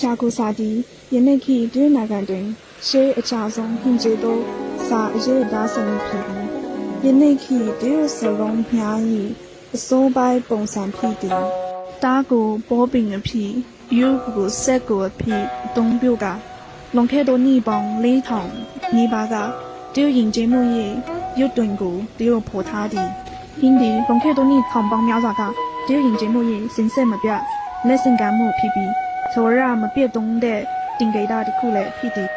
ဂျာကူစာတီယနေ့ခေတ်တွင်းနိုင်ငံတွင်ရှေးအချဆုံးဟင်ဂျေသောစာအရေးသားစနစ်ဖြစ်သည်ယနေ့ခေတ်တရုတ်စလုံးများ၏အစိုးပိုင်းပုံစံဖြစ်သည်တားကိုပေါ်ပင်အဖြစ်ယူကိုဆက်ကိုအဖြစ်အသုံးပြုကလွန်ခဲ့သောနှစ်ပေါင်း၄ထောင်နီးပါးကတရုတ်ယဉ်ကျေးမှု၏ရုပ်တွင်ကိုတရုတ်ဖော်ထားသည်ဟင်းဒီလွန်ခဲ့သောနှစ်ထောင်ပေါင်းများစွာကတရုတ်ယဉ်ကျေးမှု၏စင်ဆက်မပြတ်လက်ဆင့်ကမ်းမှုဖြစ်ပြီး ဆိုရမပြည့်တုံးတဲ့တင်ကြတာတစ်ခုလည်းဖြစ်သည်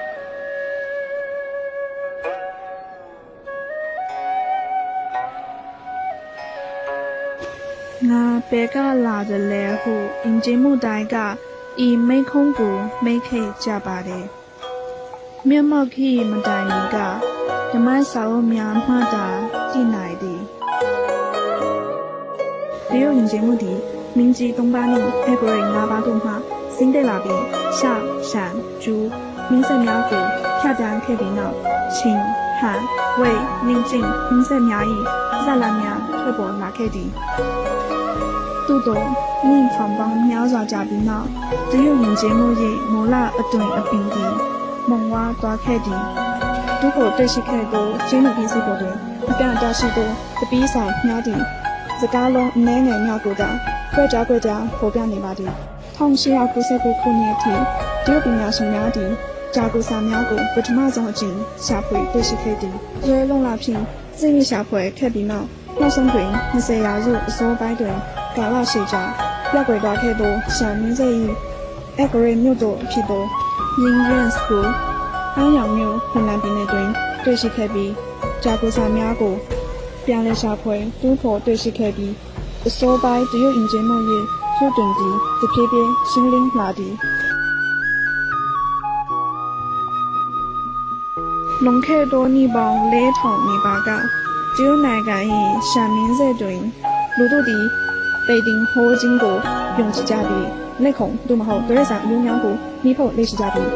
ငါဘယ်ကလာတယ်လဲဟုအင်ဂျင်မှုတိုင်းကဤမိန်ခုံးကိုမိတ်ခဲ့ကြပါတယ်မြတ်မောက်ခီမတိုင်မီကဓမ္မစာအုပ်များမှတာကြည့်နို င်သည်တရုတ်ယဉ်ကျေးမှုသည်မင်းကြီး၃ပါးနှင့်ဖေဖော်ဝါရီ၅ပါးတို့မှဆင်းသက်လာပြီးရှာရှန်ကျူမင်းဆက်များကိုဖြတ်တန်းခဲ့ပြီးနောက်ချင်းဟန်ဝေနင်းကျင်းမင်းဆက်များ၏ဇာလများထွက်ပေါ်လာခဲ့သည်သို့တော့မိထောင်ပေါင်းများစွာကြာပြီးနောက်တရုတ်ယဉ်ကျေးမှု၏မောလအတွင်အပင်သည်မုံဝါသွားခဲ့သည်ဒုက္ခတွေ့ရှိခဲ့သောကျင်းလူပြည်စီပေါ်တွင်အပြန်အတရှိသောတပီးဆိုင်များသည်စကားလုံးအနှဲငယ်များကိုသာကြွကြကြကြပေါ်ပြနေပါသည် 1899ခုနှစ်အထိတရုတ်ပညာရှင်များသည်ဂျာကူစာများကိုပထမဆုံးအကြိမ်ရှာဖွေတွေ့ရှိခဲ့သည်ရဲလုံးလာဖြင့်စိတ်ရရှာဖွေခဲ့ပြီးနောက်နောက်ဆုံးတွင်20ရာစုအစောပိုင်းတွင်ကာလရှိကြပြောက်ွယ်သွားခဲ့သောရှန်မင်းစိတ်၏အဂရေမြို့တို့ဖြစ်သောရင်းရန်စကူအားရောင်မြို့ဟန်နန်ပြည်နယ်တွင်တွေ့ရှိခဲ့ပြီးဂျာကူစာများကိုပြန်လည်ရှာဖွေတူးဖော်တွေ့ရှိခဲ့ပြီးအစိုးပိုင်းတရုတ်အင်ဂျင်မှု၏ ရုပ်တွင်သည်တဖြည်းဖြည်းရှင်းလင်းလာသည်လွန်ခဲ့သောနှစ်ပေါင်း၄ထောင်နီးပါးကတရုတ်နိုင်ငံ၏ရှန်မင်းစိတ်တွင်လူတို့သည်ပေတင်ဟိုးခြင်းကိုယုံကြည်ကြပြီးလက်ခုံသို့မဟုတ်တရက်ဆန်အယိုးများကိုမိဖို့လေ့ရှိကြပြီး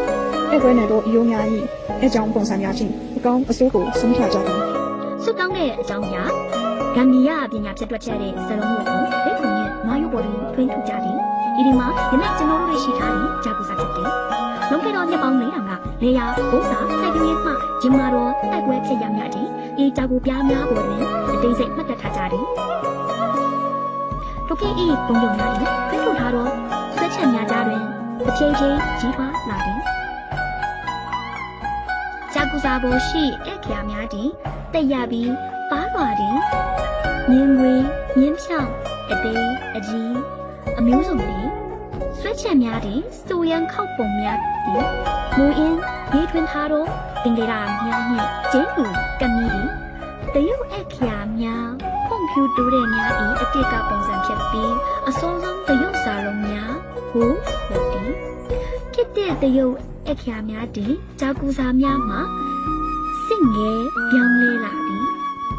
အဲ့ကွဲနယ်တို့အယိုးများ၏အကြောင်းပုံစံများဖြင့်အကောင်းအဆိုးကိုဆုံးဖြတ်ကြသည်ဆုတောင်းတဲ့အကြောင်းအရာဂမ်ဘီယာပညာဖြစ်တွက်ချက်တဲ့စလုံးတို့ကိုလက်ခုံနဲ့ မာယိုပေါ်တွင်ထွင်းထုတ်ကြသည်ဒီဒီမှာယနေ့ကျွန်တော်တို့ရှိထားတဲ့ဂျာကူစာဖြစ်တယ်လုံခဲ့တော်နှစ်ပေါင်း၄000ကလေယာဘိုးစာစိုက်ပျိုးရေးမှဂျင်မာတော်တိုက်ပွဲဖြစ်ရများသည်ဒီဂျာကူပြားများပေါ်တွင်အသေးစိတ်မှတ်တတ်ထားကြသည်ထိုကိဤပုံရုံများတွင်ထွင်းထုတ်ထားသောဆွဲချက်များကြားတွင်တစ်ချိန်ချင်းကြီးထွားလာသည်ဂျာကူစာပေါ်ရှိအခရာများသည်တက်ရပြီးပါးလွာသည်မြင်းငွေမြင်းဖြောင်း အသေးအကြီးအမျိုးစုံသည်ဆွဲချက်များသည်စတူရန်ခောက်ပုံများသည်မူအင်းရေးထွင်းထားသောတင်ကြရာများနှင့်ကျင်းလူကမီသည်တရုတ်အခရာများဖွံ့ဖြိုးတိုးတဲ့များ၏အတိတ်ကပုံစံဖြစ်ပြီးအစောဆုံးတရုတ်စာလုံးများကိုခေါ်သည်ခေတ်တဲ့တရုတ်အခရာများသည်ဂျာကူစာများမှာစစ်ငယ်ပြောင်းလဲလာသည်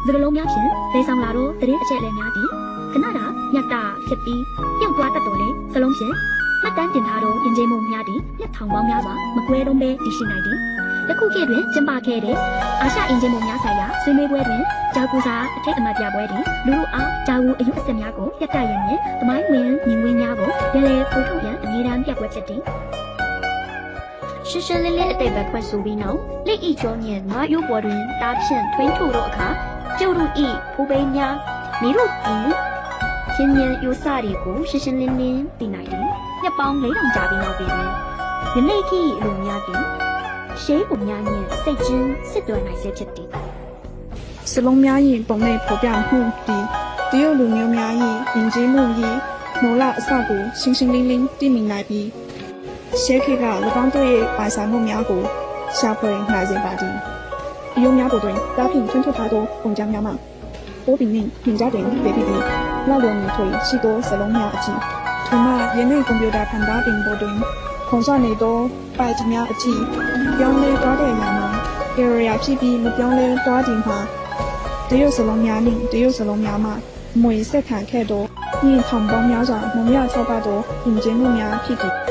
စကလုံးများဖြင့်ဒေဆောင်လာတော့တရင်အချက်လည်းများသည် ခဏတာမြတ်တာဖြစ်ပြီးပြုတ်သွားတတ်တော်လေစလုံးဖြင့်မှတ်တမ်းတင်ထားသောယဉ်ကျေးမှုများသည်နှစ်ထောင်ပေါင်းများစွာမကွဲတုံးပဲတည်ရှိနိုင်သည်ယခုခေတ်တွင်ကျင်းပခဲ့တဲ့အာရှယဉ်ကျေးမှုများဆိုင်ရာဆွေးနွေးပွဲတွင်ဂျာကူစာအထက်အမတ်ပြပွဲတွင်လူလူအားဂျာဝူအယူအဆများကိုပြတ်တရရင်တမိုင်းဝင်ညီငွေများကိုလည်းလည်းပို့ထုတ်ရန်အမြဲတမ်းပြပွဲဖြစ်သည်ရှင်းရှင်းလင်းလင်းအတိတ်ပဲခွင့်ဆိုပြီးနောက်လက်ဤကျော်ညင်ငါရုပ်ပေါ်တွင်တားဖြင့်ထွင်းထုတ်တော့အခါကျုပ်တို့ဤဖူးပိန်းများမိတို့ပြီး ရှင်းညင်ယူစတွေကိုရှင်းရှင်းလင်းလင်းသိနိုင်တယ်။ညပေါင်း၄000ကြာပြီးနောက်ပြီးတွင်ယနေ့ခေတ်လူများသည်ရှေးပုံများညင်စိတ်ချင်းစစ်တွယ်နိုင်စေဖြစ်သည်စလုံးများ၏ပုံနှိပ်ဖော်ပြမှုသည်တရုတ်လူမျိုးများ၏ယဉ်ကျေးမှု၏မောလအစကိုရှင်းရှင်းလင်းလင်းသိမြင်နိုင်ပြီးရှေးခေတ်က၎င်းတို့၏ပိုင်ဆိုင်မှု များကိုရှာဖွေနိုင်စေပါသည်အယုံများပေါ်တွင်တားဖြင့်ထွန်းထုတ်ထားသောပုံစံများမှပိုးပင်နှင့်ပြင်ကြားတွင်ပေပြီးလောက်လွန်နေထွေရှိသောစလုံးများအကြည့်ထိုမှယနေ့ကွန်ပျူတာဖန်သားပင်ပေါ်တွင်ခုံဆွနေသောပိုက်များအကြည့်ပြောင်းလဲသွားတဲ့နေရာမှာ area ဖြစ်ပြီးမပြောင်းလဲသွားခြင်းမှာတရုတ်စလုံးများနှင့်တရုတ်စလုံးများမှမွေဆက်ခံခဲ့သောညင်ထောင်ပေါင်းများစွာမုံရထောက်ပသောယဉ်ကျေးမှုများဖြစ်သည်